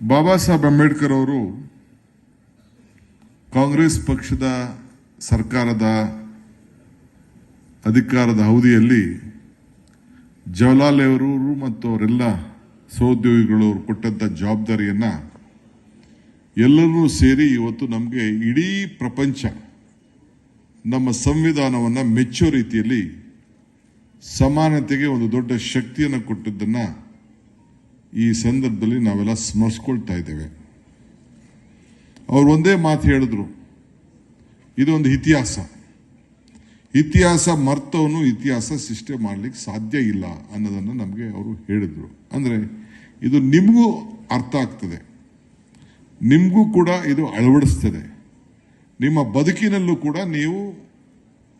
ಬಾಬಾ ಸಾಹೇಬ್ ಅಂಬೇಡ್ಕರ್ ಅವರು ಕಾಂಗ್ರೆಸ್ ಪಕ್ಷದ ಸರ್ಕಾರದ ಅಧಿಕಾರದ ಅವಧಿಯಲ್ಲಿ ಜವಹರ್ಲಾಲ್ ಮತ್ತು ಅವರೆಲ್ಲ ಸಹೋದ್ಯೋಗಿಗಳು ಕೊಟ್ಟಂಥ ಜವಾಬ್ದಾರಿಯನ್ನ ಎಲ್ಲರೂ ಸೇರಿ ಇವತ್ತು ನಮಗೆ ಇಡೀ ಪ್ರಪಂಚ ನಮ್ಮ ಸಂವಿಧಾನವನ್ನು ಮೆಚ್ಚೋ ರೀತಿಯಲ್ಲಿ ಸಮಾನತೆಗೆ ಒಂದು ದೊಡ್ಡ ಶಕ್ತಿಯನ್ನು ಕೊಟ್ಟದ್ದನ್ನ ಈ ಸಂದರ್ಭದಲ್ಲಿ ನಾವೆಲ್ಲ ಸ್ಮರಿಸ್ಕೊಳ್ತಾ ಇದ್ದೇವೆ. ಅವರು ಒಂದೇ ಮಾತು ಹೇಳಿದ್ರು. ಇದೊಂದು ಇತಿಹಾಸ. ಇತಿಹಾಸ ಮರ್ತವನು ಇತಿಹಾಸ ಸೃಷ್ಟಿ ಮಾಡಲಿಕ್ಕೆ ಸಾಧ್ಯ ಇಲ್ಲ ಅನ್ನೋದನ್ನು ನಮಗೆ ಅವರು ಹೇಳಿದರು. ಅಂದರೆ ಇದು ನಿಮಗೂ ಅರ್ಥ ಆಗ್ತದೆ. ನಿಮಗೂ ಕೂಡ ಇದು ಅಳವಡಿಸ್ತದೆ. ನಿಮ್ಮ ಬದುಕಿನಲ್ಲೂ ಕೂಡ ನೀವು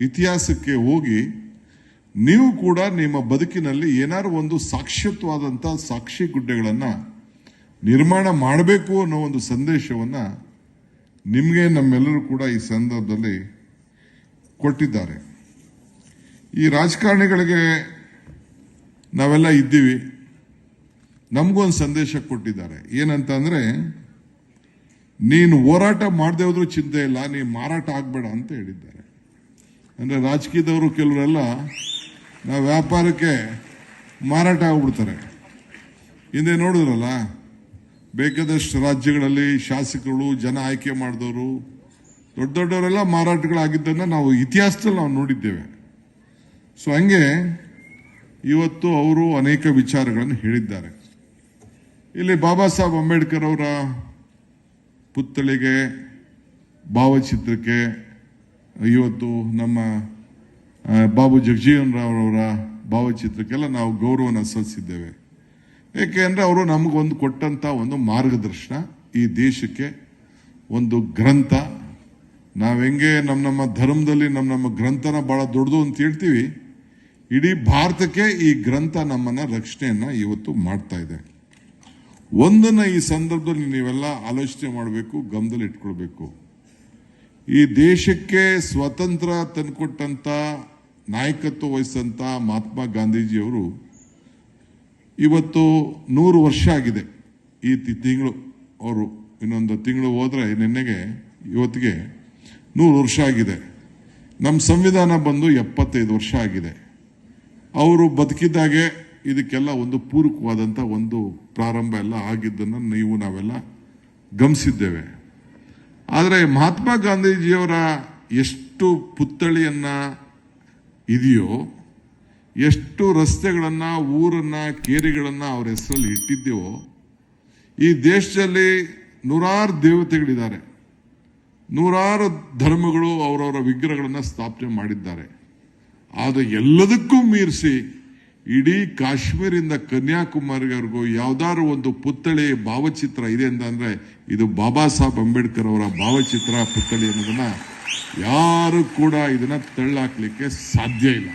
ಇತಿಹಾಸಕ್ಕೆ ಹೋಗಿ ನೀವು ಕೂಡ ನಿಮ್ಮ ಬದುಕಿನಲ್ಲಿ ಏನಾದ್ರು ಒಂದು ಸಾಕ್ಷ್ಯತ್ವಾದಂಥ ಸಾಕ್ಷಿ ಗುಡ್ಡೆಗಳನ್ನು ನಿರ್ಮಾಣ ಮಾಡಬೇಕು ಅನ್ನೋ ಒಂದು ಸಂದೇಶವನ್ನ ನಿಮಗೆ ನಮ್ಮೆಲ್ಲರೂ ಕೂಡ ಈ ಸಂದರ್ಭದಲ್ಲಿ ಕೊಟ್ಟಿದ್ದಾರೆ. ಈ ರಾಜಕಾರಣಿಗಳಿಗೆ ನಾವೆಲ್ಲ ಇದ್ದೀವಿ. ನಮಗೊಂದು ಸಂದೇಶ ಕೊಟ್ಟಿದ್ದಾರೆ. ಏನಂತಂದರೆ, ನೀನು ಹೋರಾಟ ಮಾಡದೆ ಹೋದ್ರೂ ಚಿಂತೆ ಇಲ್ಲ, ನೀನು ಮಾರಾಟ ಆಗಬೇಡ ಅಂತ ಹೇಳಿದ್ದಾರೆ. ಅಂದ್ರೆ ರಾಜಕೀಯದವರು ಕೆಲವರೆಲ್ಲ ನಾವು ವ್ಯಾಪಾರಕ್ಕೆ ಮಾರಾಟ ಆಗ್ಬಿಡ್ತಾರೆ. ಹಿಂದೆ ನೋಡಿದ್ರಲ್ಲ, ಬೇಕಾದಷ್ಟು ರಾಜ್ಯಗಳಲ್ಲಿ ಶಾಸಕರು, ಜನ ಆಯ್ಕೆ ಮಾಡಿದವರು, ದೊಡ್ಡ ದೊಡ್ಡವರೆಲ್ಲ ಮಾರಾಟಗಳಾಗಿದ್ದನ್ನು ನಾವು ಇತಿಹಾಸದಲ್ಲಿ ನಾವು ನೋಡಿದ್ದೇವೆ. ಸೊ ಹಂಗೆ ಇವತ್ತು ಅವರು ಅನೇಕ ವಿಚಾರಗಳನ್ನು ಹೇಳಿದ್ದಾರೆ. ಇಲ್ಲಿ ಬಾಬಾ ಸಾಹೇಬ್ ಅಂಬೇಡ್ಕರ್ ಅವರ ಪುತ್ಥಳಿಗೆ, ಭಾವಚಿತ್ರಕ್ಕೆ ಇವತ್ತು ನಮ್ಮ ಬಾಬು ಜಗಜೀವನ್ ರಾವ್ ಅವರ ಭಾವಚಿತ್ರಕ್ಕೆಲ್ಲ ನಾವು ಗೌರವನ ಸಲ್ಲಿಸಿದ್ದೇವೆ. ಏಕೆಂದ್ರೆ ಅವರು ನಮಗೊಂದು ಕೊಟ್ಟಂತ ಒಂದು ಮಾರ್ಗದರ್ಶನ ಈ ದೇಶಕ್ಕೆ, ಒಂದು ಗ್ರಂಥ. ನಾವು ಹೆಂಗೆ ನಮ್ಮ ನಮ್ಮ ಧರ್ಮದಲ್ಲಿ ನಮ್ಮ ನಮ್ಮ ಗ್ರಂಥನ ಬಹಳ ದೊಡ್ಡದು ಅಂತ ಹೇಳ್ತೀವಿ, ಇಡೀ ಭಾರತಕ್ಕೆ ಈ ಗ್ರಂಥ ನಮ್ಮನ್ನ ರಕ್ಷಣೆಯನ್ನು ಇವತ್ತು ಮಾಡ್ತಾ ಇದೆ. ಒಂದನ್ನು ಈ ಸಂದರ್ಭದಲ್ಲಿ ನೀವೆಲ್ಲ ಆಲೋಚನೆ ಮಾಡಬೇಕು, ಗಮನದಲ್ಲಿ ಇಟ್ಕೊಳ್ಬೇಕು. ಈ ದೇಶಕ್ಕೆ ಸ್ವತಂತ್ರ ತಂದುಕೊಟ್ಟಂತ ನಾಯಕತ್ವ ವಹಿಸಂತ ಮಹಾತ್ಮ ಗಾಂಧೀಜಿಯವರು ಇವತ್ತು ನೂರು ವರ್ಷ ಆಗಿದೆ ಈ ತಿಂಗಳು. ಅವರು ಇನ್ನೊಂದು ತಿಂಗಳು ಹೋದರೆ ನಿನ್ನೆಗೆ ಇವತ್ತಿಗೆ ನೂರು ವರ್ಷ ಆಗಿದೆ. ನಮ್ಮ ಸಂವಿಧಾನ ಬಂದು ಎಪ್ಪತ್ತೈದು ವರ್ಷ ಆಗಿದೆ. ಅವರು ಬದುಕಿದ್ದಾಗೆ ಇದಕ್ಕೆಲ್ಲ ಒಂದು ಪೂರಕವಾದಂಥ ಒಂದು ಪ್ರಾರಂಭ ಎಲ್ಲ ಆಗಿದ್ದನ್ನು ನೀವು ನಾವೆಲ್ಲ ಗಮನಿಸಿದ್ದೇವೆ. ಆದರೆ ಮಹಾತ್ಮ ಗಾಂಧೀಜಿಯವರ ಎಷ್ಟು ಪುತ್ಥಳಿಯನ್ನು ಇದೆಯೋ, ಎಷ್ಟು ರಸ್ತೆಗಳನ್ನು, ಊರನ್ನು, ಕೇರಿಗಳನ್ನು ಅವರ ಹೆಸರಲ್ಲಿ ಇಟ್ಟಿದ್ದೇವೋ, ಈ ದೇಶದಲ್ಲಿ ನೂರಾರು ದೇವತೆಗಳಿದ್ದಾರೆ. ನೂರಾರು ಧರ್ಮಗಳು ಅವರವರ ವಿಗ್ರಹಗಳನ್ನು ಸ್ಥಾಪನೆ ಮಾಡಿದ್ದಾರೆ. ಆದರೆ ಎಲ್ಲದಕ್ಕೂ ಮೀರಿಸಿ ಇಡೀ ಕಾಶ್ಮೀರಿಂದ ಕನ್ಯಾಕುಮಾರಿವರೆಗೂ ಯಾವ್ದಾದ್ರು ಒಂದು ಪುತ್ಥಳಿ ಭಾವಚಿತ್ರ ಇದೆ ಅಂತಂದ್ರೆ ಇದು ಬಾಬಾ ಸಾಹೇಬ್ ಅಂಬೇಡ್ಕರ್ ಅವರ ಭಾವಚಿತ್ರ ಪುತ್ಥಳಿ ಅನ್ನೋದನ್ನ ಯಾರು ಕೂಡ ಇದನ್ನ ತಳ್ಳಾಕ್ಲಿಕ್ಕೆ ಸಾಧ್ಯ ಇಲ್ಲ.